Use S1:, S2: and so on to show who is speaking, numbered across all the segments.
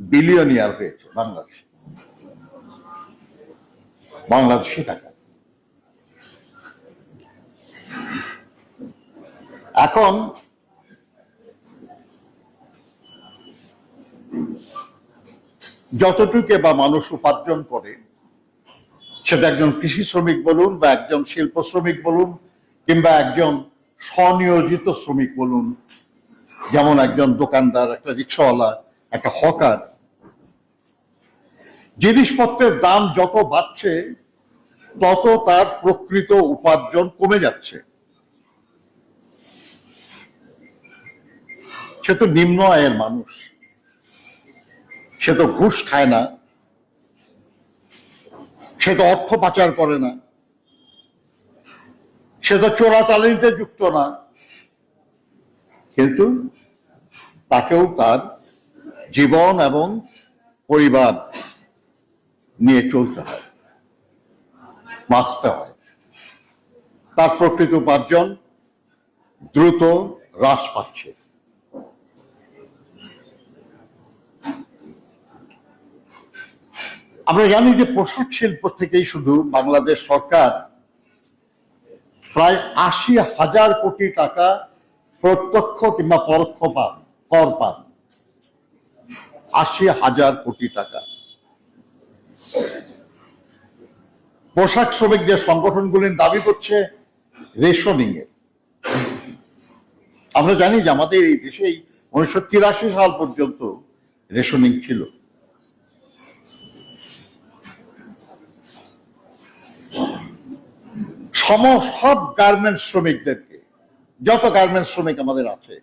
S1: Billionaire হয়েছে বাংলাদেশ। বাংলাদেশি টাকা। এখন যতটুকু বা মানুষ উপার্জন করে, সেটা একজন কৃষি শ্রমিক বলুন বা একজন শিল্প শ্রমিক বলুন কিংবা একজন স্বনিয়োজিত শ্রমিক বলুন, যেমন একজন দোকানদার, একটা রিক্সাওয়ালা একটা হকার। জিনিসপত্রের দাম যত বাড়ছে, তত তার প্রকৃত উপার্জন কমে যাচ্ছে। সে তো নিম্ন আয়ের মানুষ। সে তো ঘুষ খায় না। সে তো অর্থ পাচার করে না। সে তো চোরাচালানিতে যুক্ত না। কিন্তু তাকেও তার জীবন এবং পরিবার নিয়ে চলতে হয়, বাঁচতে হয়। তার প্রকৃত উপার্জন দ্রুত হ্রাস পাচ্ছে। আমরা জানি যে পোশাক শিল্প থেকেই শুধু বাংলাদেশ সরকার প্রায় আশি হাজার কোটি টাকা প্রত্যক্ষ কিংবা পরোক্ষ পান, কর পান। আশি হাজার কোটি টাকা। পোশাক শ্রমিকদের সংগঠনগুলি দাবি করছে রেশনিং এ আমরা জানি যে আমাদের এই দেশে উনিশশো তিরাশি সাল পর্যন্ত রেশনিং ছিল। সম সব গার্মেন্টস শ্রমিকদেরকে, যত গার্মেন্টস শ্রমিক আমাদের আছে,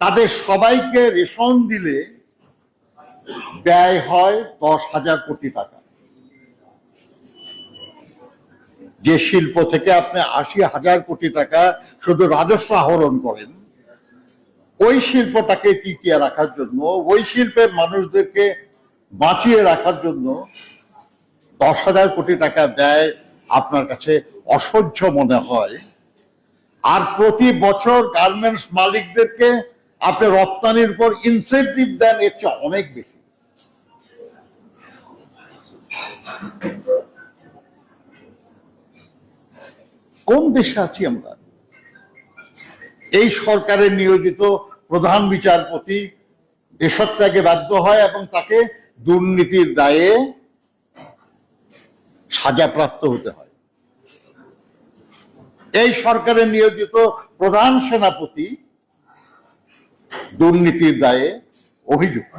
S1: তাদের সবাইকে রেশন দিলে ব্যয় হয় দশ হাজার কোটি টাকা। যে শিল্প থেকে আপনি আশি হাজার কোটি টাকা শুধু রাজস্ব আহরণ করেন, ওই শিল্পটাকে টিকিয়ে রাখার জন্য, ওই শিল্পের মানুষদেরকে বাঁচিয়ে রাখার জন্য দশ হাজার কোটি টাকা ব্যয় আপনার কাছে অসহ্য মনে হয়। আর প্রতি বছর গার্মেন্টস মালিকদেরকে আপনি রপ্তানির উপর ইনসেন্টিভ দেন, এর চেয়ে অনেক বেশি। কোন দেশে আছি আমরা? এই সরকারের নিয়োজিত প্রধান বিচারপতি দেশত্যাগে বাধ্য হয় এবং তাকে দুর্নীতির দায়ে সাজাপ্রাপ্ত হতে হয়। এই সরকারের নিয়োজিত প্রধান সেনাপতি দুর্নীতির দায়ে অভিযুক্ত।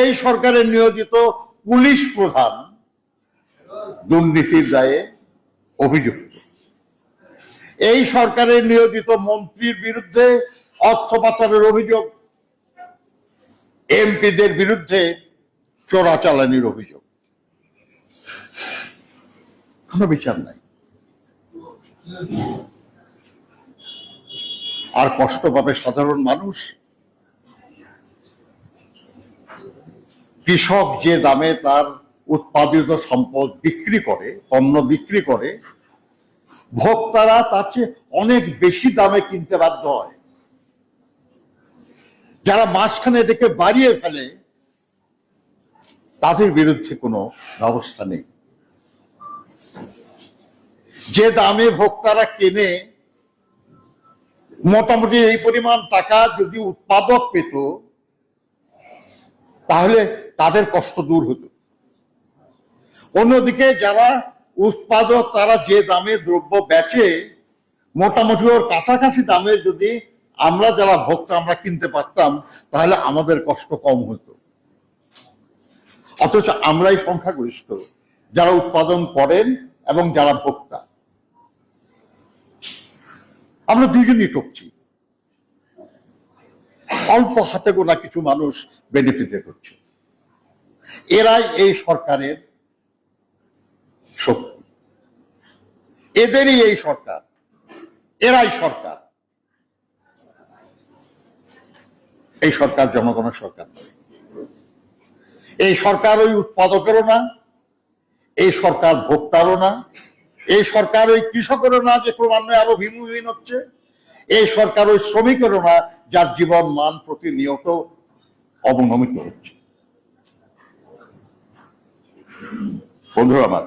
S1: এই সরকারের নিয়োজিত পুলিশ প্রধান দুর্নীতির দায়ে অভিযুক্ত। এই সরকারের নিয়োজিত মন্ত্রীর বিরুদ্ধে অর্থ পাচারের অভিযোগ, এমপিদের বিরুদ্ধে চোরাচালানির অভিযোগ। কোনো বিচার নাই। আর কষ্ট পাবে সাধারণ মানুষ? কৃষক যে দামে তার উৎপাদিত সম্পদ বিক্রি করে, পণ্য বিক্রি করে, ভোক্তারা তার চেয়ে অনেক বেশি দামে কিনতে বাধ্য হয়। যারা মাঝখানে এটাকে বাড়িয়ে ফেলে, তাদের বিরুদ্ধে কোনো ব্যবস্থা নেই। যে দামে ভোক্তারা কেনে মোটামুটি এই পরিমাণ টাকা যদি উৎপাদক পেত, তাহলে তাদের কষ্ট দূর হতো। অন্যদিকে যারা উৎপাদক, তারা যে দামে দ্রব্য বেচে, মোটামুটি ওর কাছাকাছি দামে যদি আমরা যারা ভোক্তা, আমরা কিনতে পারতাম, তাহলে আমাদের কষ্ট কম হতো। অথচ আমরাই সংখ্যাগরিষ্ঠ, যারা উৎপাদন করেন এবং যারা ভোক্তা। আমরা দুজনই টপছি। অল্প হাতে গোনা কিছু মানুষ বেনিফিটে করছে। এরাই এই সরকারের শক্তি। এদেরই এই সরকার। এরাই সরকার। এই সরকার জনগণের সরকার নয়। এই সরকার ওই উৎপাদকেরও না, এই সরকার ভোক্তারও না এই সরকার ওই কৃষকেরও না, যে ক্রমান্বয়ে আরও ভিমুহীন হচ্ছে। এই সরকার ওই শ্রমিকেরও না, যার জীবন মান প্রতিনিয়ত অবনমিত হচ্ছে। বন্ধুরা আমার,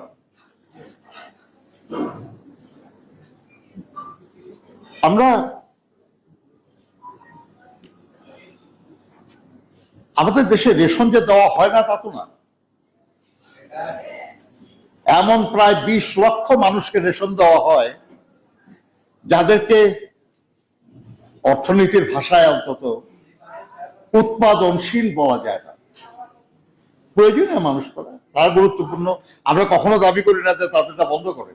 S1: আমরা আমাদের দেশে রেশন যে দেওয়া হয় না, তা তো না। এমন প্রায় বিশ লক্ষ মানুষকে রেশন দেওয়া হয়, যাদেরকে অর্থনীতির ভাষায় অন্তত উৎপাদনশীল বলা যায় না। প্রয়োজনীয় মানুষ তারা তারা গুরুত্বপূর্ণ। আমরা কখনো দাবি করি না যে তাদেরটা বন্ধ করে।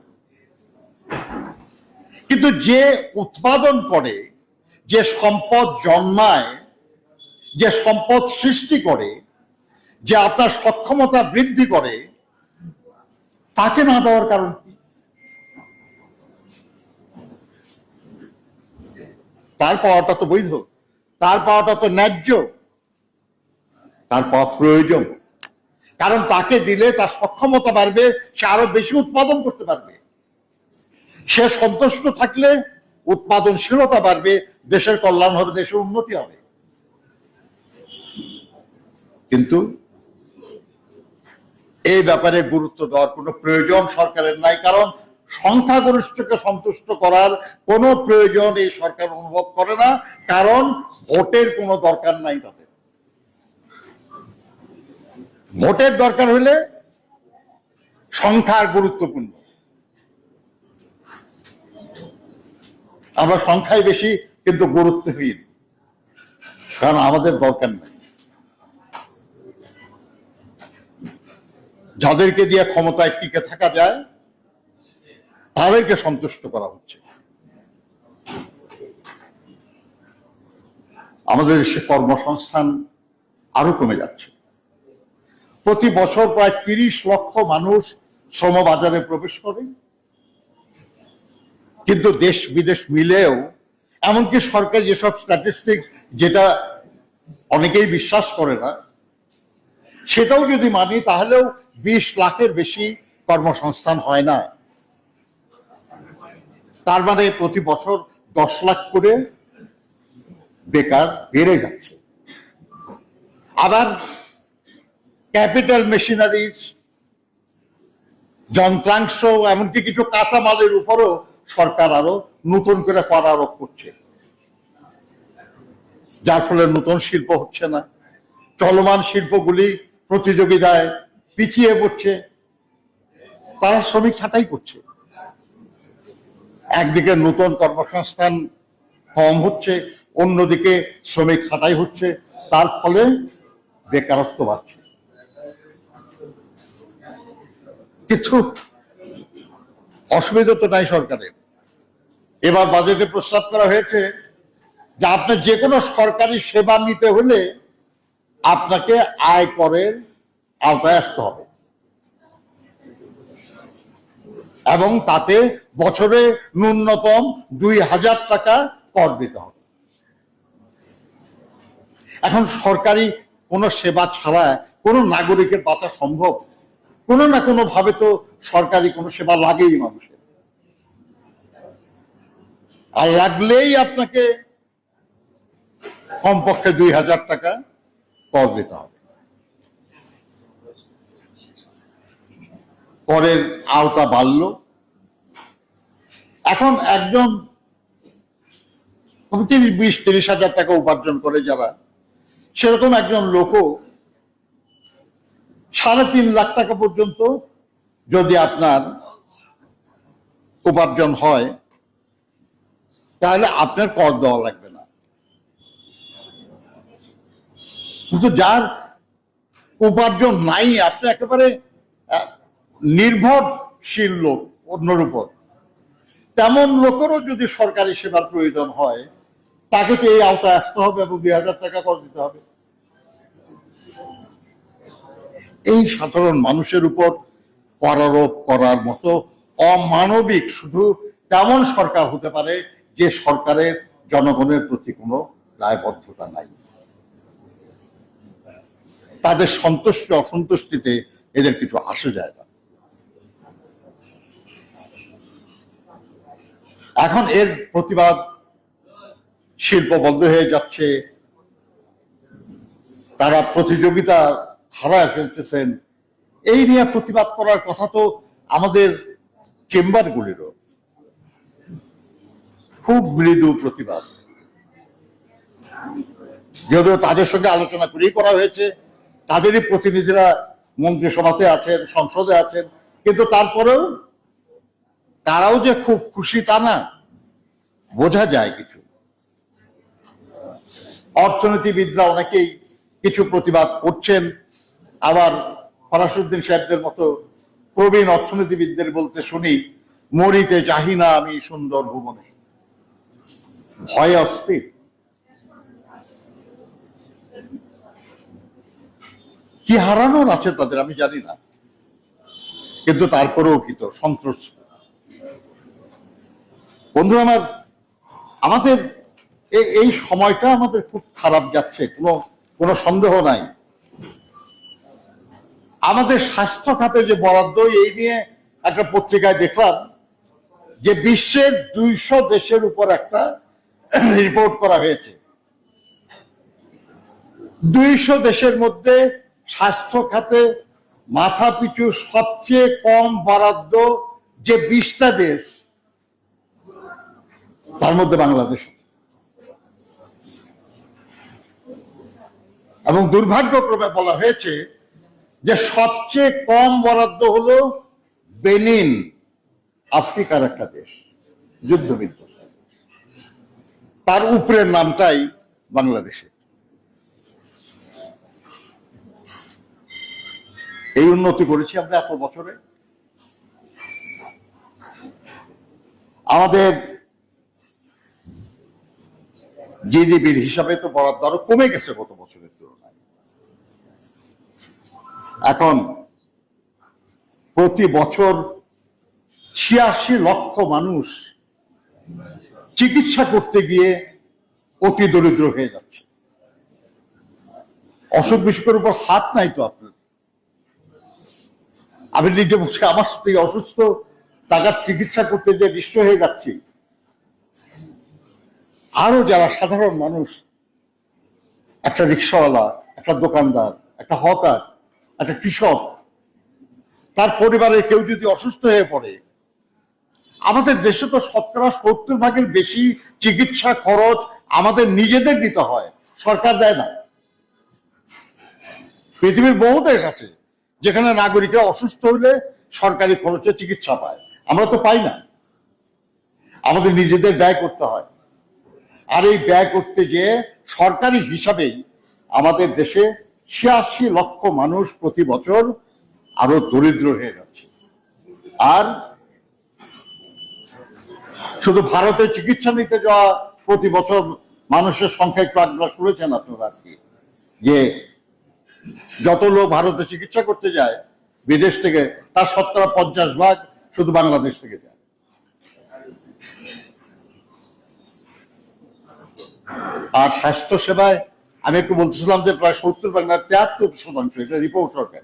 S1: কিন্তু যে উৎপাদন করে, যে সম্পদ জন্মায়, যে সম্পদ সৃষ্টি করে, যে আপনার সক্ষমতা বৃদ্ধি করে তাকে না দেওয়ার কারণ কি? তার পাওয়াটা তো বৈধ, তার পাওয়াটা তো ন্যায্য, তার পাওয়া প্রয়োজন। কারণ তাকে দিলে তার সক্ষমতা বাড়বে, সে আরও বেশি উৎপাদন করতে পারবে। সে সন্তুষ্ট থাকলে উৎপাদনশীলতা বাড়বে, দেশের কল্যাণ হবে, দেশের উন্নতি হবে। কিন্তু এই ব্যাপারে গুরুত্ব দেওয়ার কোনো প্রয়োজন সরকারের নাই, কারণ সংখ্যাগরিষ্ঠকে সন্তুষ্ট করার কোনো প্রয়োজন এই সরকার অনুভব করে না, কারণ ভোটের কোনো দরকার নাই তাদের। ভোটের দরকার হলে সংখ্যা গুরুত্বপূর্ণ। আমরা সংখ্যায় বেশি, কিন্তু গুরুত্বহীন। কারণ আমাদের দরকার নেই। যাদেরকে দিয়ে ক্ষমতায় টিকে থাকা যায়, তাদেরকে সন্তুষ্ট করা হচ্ছে। আমাদের দেশে কর্মসংস্থান আরও কমে যাচ্ছে। প্রতি বছর প্রায় তিরিশ লক্ষ মানুষ শ্রম বাজারে প্রবেশ করে। কিন্তু দেশ বিদেশ মিলেও, এমনকি সরকার যেসব স্ট্যাটিস্টিক যেটা অনেকেই বিশ্বাস করে না সেটাও যদি মানি, তাহলেও বিশ লাখের বেশি কর্মসংস্থান হয় না। তার মানে প্রতি বছর দশ লাখ করে বেকার বেড়ে যাচ্ছে। আবার ক্যাপিটাল মেশিনারিজ, যন্ত্রাংশ, এমনকি কিছু কাঁচামালের উপরও সরকার আরও নতুন করে কর আরোপ করছে। যার ফলে নতুন শিল্প হচ্ছে না। চলমান শিল্পগুলি প্রতিযোগিতায় পিছিয়ে পড়ছে, তারা শ্রমিক ছাঁটাই করছে। একদিকে নতুন কর্মসংস্থান কম হচ্ছে, অন্যদিকে শ্রমিক ছাঁটাই হচ্ছে, তার ফলে বেকারত্ব বাড়ছে। কিছু অসুবিধা তো নাই সরকারের। এবার বাজেটে প্রস্তাব করা হয়েছে যে আপনার যে কোনো সরকারি সেবা নিতে হলে আপনাকে আয় করের আওতায় আসতে হবে। এবং তাতে বছরে ন্যূনতম দুই হাজার টাকা কর দিতে হবে। এখন সরকারি কোনো সেবা ছাড়া কোনো নাগরিকের বাঁচা সম্ভব? কোনো না কোনো ভাবে তো সরকারি কোনো সেবা লাগেই মানুষের। আর লাগলেই আপনাকে কমপক্ষে দুই হাজার টাকা কর দিতে হবে। করের আওতা বাড়ল। এখন একজন তিরিশ বিশ তিরিশ হাজার টাকা উপার্জন করে যারা, সেরকম একজন লোকও সাড়ে তিন লাখ টাকা পর্যন্ত যদি আপনার উপার্জন হয়, তাহলে আপনার কর দেওয়া লাগবে না। কিন্তু যার উপার্জন নাই, আপনি একেবারে নির্ভরশীল লোক অন্যর উপর। তেমন লোকেরও যদি সরকারি সেবার প্রয়োজন হয়, তাকে তো এই আওতায় আসতে হবে এবং দুই হাজার টাকা কর দিতে হবে। এই সাধারণ মানুষের উপর করারোপ করার মতো অমানবিক শুধু তেমন সরকার হতে পারে, যে সরকারের জনগণের প্রতি কোনো দায়বদ্ধতা নাই। তাদের সন্তুষ্টি, অসন্তুষ্টিতে এদের কিছু আসে যায় না। এখন এর প্রতিবাদ শিল্প বন্ধ হয়ে যাচ্ছে। তারা প্রতিযোগিতা হারায় ফেলতেছেন। এই নিয়ে প্রতিবাদ করার কথা তো আমাদের চেম্বারগুলিরও। খুব মৃদু প্রতিবাদ। যদিও তাদের সঙ্গে আলোচনা করেই করা হয়েছে তাদেরই প্রতিনিধিরা মন্ত্রিসভাতে আছেন, সংসদে আছেন, কিন্তু তারপরেও তারাও যে খুব খুশি তা না, বোঝা যায় কিছু। অর্থনীতিবিদরা অনেকেই কিছু প্রতিবাদ করছেন। আবার ফরাসুদ্দিন সাহেবদের মতো প্রবীণ অর্থনীতিবিদদের বলতে শুনি, মরিতে চাহি না আমি সুন্দর ভুবনে। ভয় অস্থির। কি হারানোর আছে তাদের আমি জানি না। কিন্তু তারপরেও কি তো সন্ত্রস্ত বন্ধু আমার, আমাদের এই সময়টা আমাদের খুব খারাপ যাচ্ছে, কোনো কোনো সন্দেহ নাই। আমাদের স্বাস্থ্য খাতে যে বরাদ্দ, এই নিয়ে একটা পত্রিকায় দেখলাম যে বিশ্বের দুইশো দেশের উপর একটা রিপোর্ট করা হয়েছে। দুইশো দেশের মধ্যে স্বাস্থ্য খাতে মাথা পিছু সবচেয়ে কম বরাদ্দ যে বিশটা দেশ, তার মধ্যে বাংলাদেশ। এবং দুর্ভাগ্যক্রমে বলা হয়েছে যে সবচেয়ে কম বরাদ্দ হলো বেনিন, আফ্রিকার একটা দেশ যুদ্ধ বিধ্বস্ত তার উপরের নামটাই বাংলাদেশে এই উন্নতি করেছি আমরা এত বছরে। আমাদের জিডিপির হিসাবে তো বরাদ্দ আরও কমে গেছে গত বছরের তুলনায়। এখন প্রতি বছর ছিয়াশি লক্ষ মানুষ চিকিৎসা করতে গিয়ে অতি দরিদ্র হয়ে যাচ্ছে। অসুখ বিসুখের উপর হাত নাই তো আপনার আমি নিজে বসে আমার স্ত্রী অসুস্থ টাকার চিকিৎসা করতে যে নিঃস্ব হয়ে যাচ্ছি। আরও যারা সাধারণ মানুষ, একটা রিক্সাওয়ালা, একটা দোকানদার, একটা হকার, একটা কৃষক, তার পরিবারের কেউ যদি অসুস্থ হয়ে পড়ে, আমাদের দেশে তো শতকরা সত্তর ভাগের বেশি চিকিৎসা খরচ আমাদের নিজেদের দিতে হয়, সরকার দেয় না। পৃথিবীর বহু দেশ আছে যেখানে নাগরিকরা অসুস্থ হলে সরকারি খরচে চিকিৎসা পায়। আমরা তো পাই না। আমাদের নিজেদের ব্যয় করতে হয়। আর এই ব্যয় করতে যে সরকারি হিসাবেই আমাদের দেশে ছিয়াশি লক্ষ মানুষ প্রতি বছর আরও দরিদ্র হয়ে যাচ্ছে। আর শুধু ভারতে চিকিৎসা নিতে যাওয়া প্রতি বছর মানুষের সংখ্যা একটু আপনারা শুনেছেন আপনারা আর কি। যে যত লোক ভারতে চিকিৎসা করতে যায়, বিদেশ থেকে, তার শতকরা পঞ্চাশ ভাগ শুধু বাংলাদেশ থেকে যায়। আর স্বাস্থ্য সেবায় আমি একটু বলতেছিলাম যে প্রায় সত্তর না, তিয়াত্তর শতাংশ, এটা রিপোর্ট সরকার।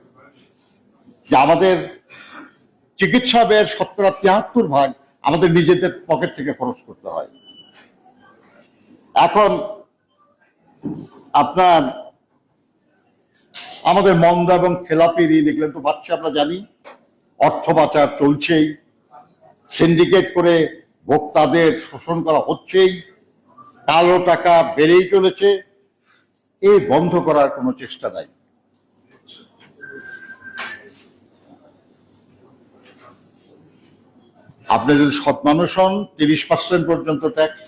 S1: যে আমাদের চিকিৎসা ব্যয়ের শতকরা তিয়াত্তর ভাগ আমাদের নিজেদের পকেট থেকে খরচ করতে হয়। এখন আপনার আমাদের মন্দা এবং খেলাপি ঋণ এগুলো তো পাচ্ছি আমরা জানি। অর্থ পাচার চলছেই। সিন্ডিকেট করে ভোক্তাদের শোষণ করা হচ্ছেই। কালো টাকা বেড়েই চলেছে। এ বন্ধ করার কোনো চেষ্টা নাই। আপনি যদি সৎ মানুষ হন, তিরিশ পার্সেন্ট পর্যন্ত ট্যাক্স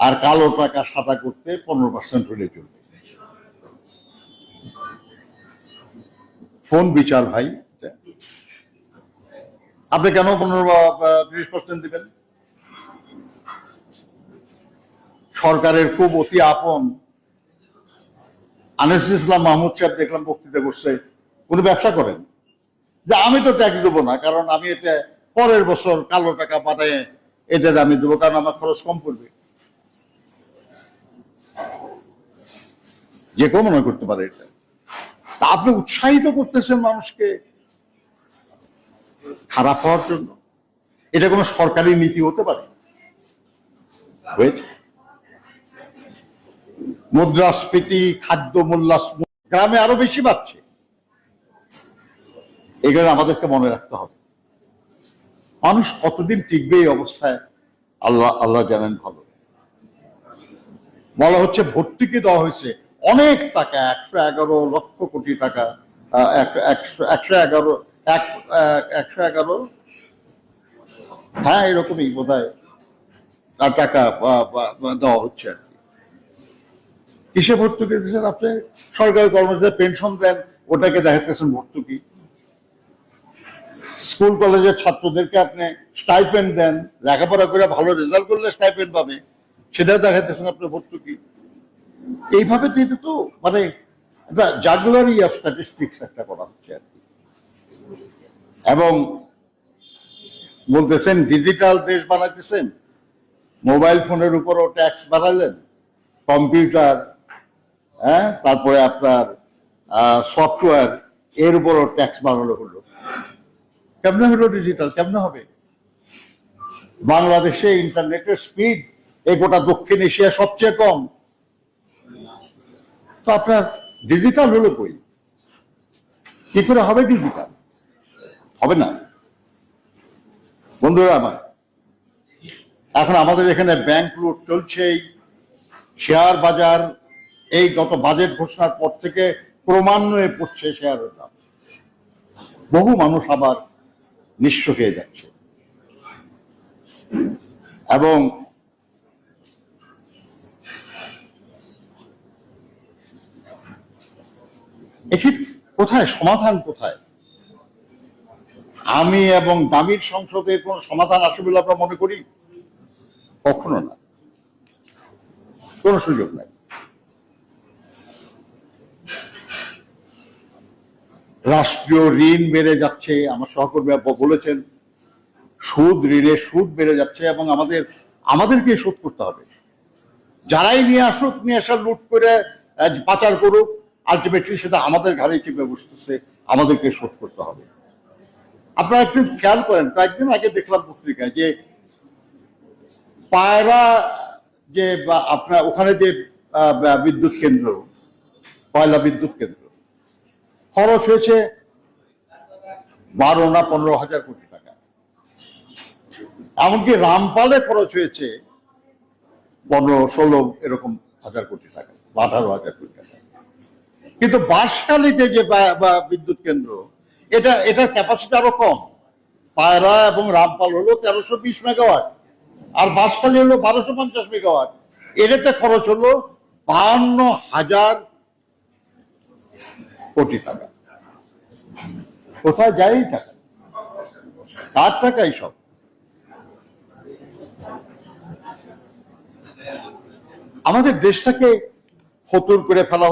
S1: আর কালো টাকা সাদা করতে পনেরো পার্সেন্ট হলে চলবে। কোন বিচার ভাই? আপনি কেন পনেরো ত্রিশ পার্সেন্ট দিবেন? সরকারের খুব অতি আপন। আনিস ইসলাম মাহমুদ সাহেব দেখলাম বক্তৃতা করছে, উনি ব্যবসা করেন। যে আমি তো ট্যাক্স দেবো না, কারণ আমি এটা পরের বছর কালো টাকা পাঠায় এটা আমি দেবো, কারণ আমার খরচ কম পড়বে। যে কেউ মনে করতে পারে এটা। তা আপনি উৎসাহিত করতেছেন মানুষকে খারাপ হওয়ার জন্য? এটা কোনো সরকারি নীতি হতে পারে? মুদ্রাস্ফীতি, খাদ্য মূল্যাস, গ্রামে আরও বেশি বাড়ছে। এগুলো আমাদেরকে মনে রাখতে হবে। মানুষ কতদিন টিকবে এই অবস্থায়? আল্লাহ আল্লাহ জানেন ভালো। বলা হচ্ছে ভর্তুকি দেওয়া হয়েছে। অনেক টাকা, একশো এগারো লক্ষ কোটি টাকা একশো এগারো এক একশো এগারো? হ্যাঁ এরকমই বোধ হয় টাকা দেওয়া হচ্ছে কি। কিসে ভর্তুকি দিচ্ছেন আপনি? সরকারি কর্মচারী পেনশন দেন, ওটাকে দেখাতেছেন ভর্তুকি। স্কুল, কলেজের ছাত্রদেরকে আপনি স্টাইপেন্ড দেন, লেখাপড়া করে ভালো রেজাল্ট করলে স্টাইপেন্ড পাবে, সেটাও দেখাতেছেন আপনি ভর্তুকি। এইভাবে দিতে তো মানে জাগুলারি অফ স্ট্যাটিস্টিক্স একটা করা হচ্ছে আর কি। এবং বলতেছেন ডিজিটাল দেশ বানাইতেছেন মোবাইল ফোনের উপরও ট্যাক্স বাড়ালেন কম্পিউটার হ্যাঁ তারপরে আপনার সফটওয়্যার এর উপরও ট্যাক্স বাড়ানো হলো। কেমনে হলো ডিজিটাল কেমনে হবে? বাংলাদেশে ইন্টারনেটের স্পিড এই গোটা দক্ষিণ এশিয়া সবচেয়ে কম। তো আপনার ডিজিটাল হলো কই? কি করে হবে ডিজিটাল হবে না। বন্ধুরা আমার, এখন আমাদের এখানে ব্যাংক লুট চলছেই। শেয়ার বাজার, এই গত বাজেট ঘোষণার পর থেকে ক্রমান্বয়ে পড়ছে শেয়ারের দাম। বহু মানুষ আবার নিঃস্ব হয়ে যাচ্ছে। এবং এটির কোথায়? সমাধান কোথায়? আমি এবং দামির সংসদে কোন সমাধান আসবে বলে আমরা মনে করি? কখনো না। কোন সুযোগ নাই। রাষ্ট্রীয় ঋণ বেড়ে যাচ্ছে, আমার সহকর্মী বলেছেন। সুদ, ঋণের সুদ বেড়ে যাচ্ছে এবং আমাদের আমাদেরকে শোধ করতে হবে। যারাই নিয়ে আসুক, নিয়ে আসা, লুট করে পাচার করুক আলটিমেটলি সেটা আমাদের ঘাড়ে চেপে বসতেছে, আমাদেরকে শোধ করতে হবে। আপনারা একটু খেয়াল করেন, কয়েকদিন আগে দেখলাম পত্রিকায় যে পায়রা যে আপনার ওখানে যে বিদ্যুৎ কেন্দ্র কয়লা বিদ্যুৎ কেন্দ্র, খরচ হয়েছে বারো না পনেরো হাজার কোটি টাকা। এমনকি রামপালে খরচ হয়েছে পনেরো, ষোলো এরকম হাজার কোটি টাকা, আঠারো হাজার কোটি টাকা। কিন্তু বাঁশখালীতে যে বিদ্যুৎ কেন্দ্র, এটা, এটার ক্যাপাসিটি আরও কম। পায়রা এবং রামপাল হলো তেরোশো বিশ মেগাওয়াট আর বাঁশখালী হলো বারোশো পঞ্চাশ মেগাওয়াট এটাতে খরচ হলো বাহান্ন হাজার কোটি টাকা। কোথায় যায় এই টাকা? কার টাকাই সব আমাদের দেশটাকে ফতুর করে ফেলা